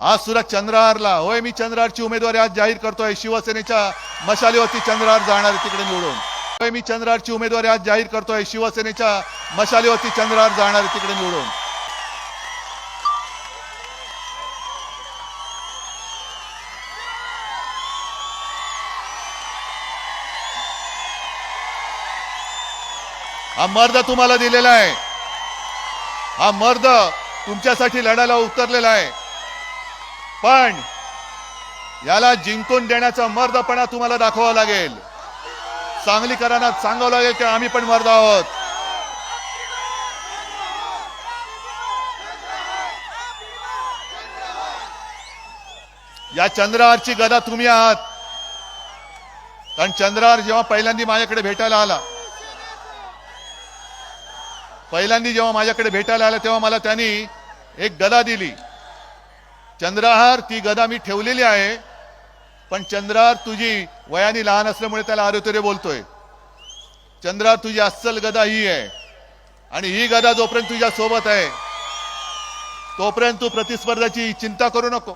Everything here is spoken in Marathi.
आज सुद्धा चंद्रहारला होय मी चंद्रहारची उमेदवारी आज जाहीर करतोय. शिवसेनेच्या मशालीवरती चंद्रहार जाणार आहे तिकडे निवडून. होय मी चंद्रहारची उमेदवारी आज जाहीर करतोय. शिवसेनेच्या मशालीवरती चंद्रहार जाणार आहे तिकडे निवडून. हा मर्द तुम्हाला दिलेला आहे. हा मर्द तुमच्यासाठी लढायला उतरलेला आहे. पण याला जिंकून देण्याचा मर्दपणा तुम्हाला दाखवावा लागेल. सांगलीकरांना सांगावं लागेल की आम्ही पण मर्द आहोत. या चंद्रहारची गदा तुम्ही आहात. कारण चंद्रहार जेव्हा पहिल्यांदा माझ्याकडे भेटायला आला पहिल्यांदा जेव्हा माझ्याकडे भेटायला आला तेव्हा मला त्यांनी एक गदा दिली. चंद्रहार ती गदा मी ठेवलेली आहे पण चंद्रहार तुझी वयाने लहान असल्यामुळे त्याला आरोतरे बोलतोय. चंद्रहार तुझी अस्सल गदा ही आहे आणि ही गदा जोपर्यंत तुझ्या सोबत आहे तोपर्यंत तू प्रतिस्पर्धाची चिंता करू नको.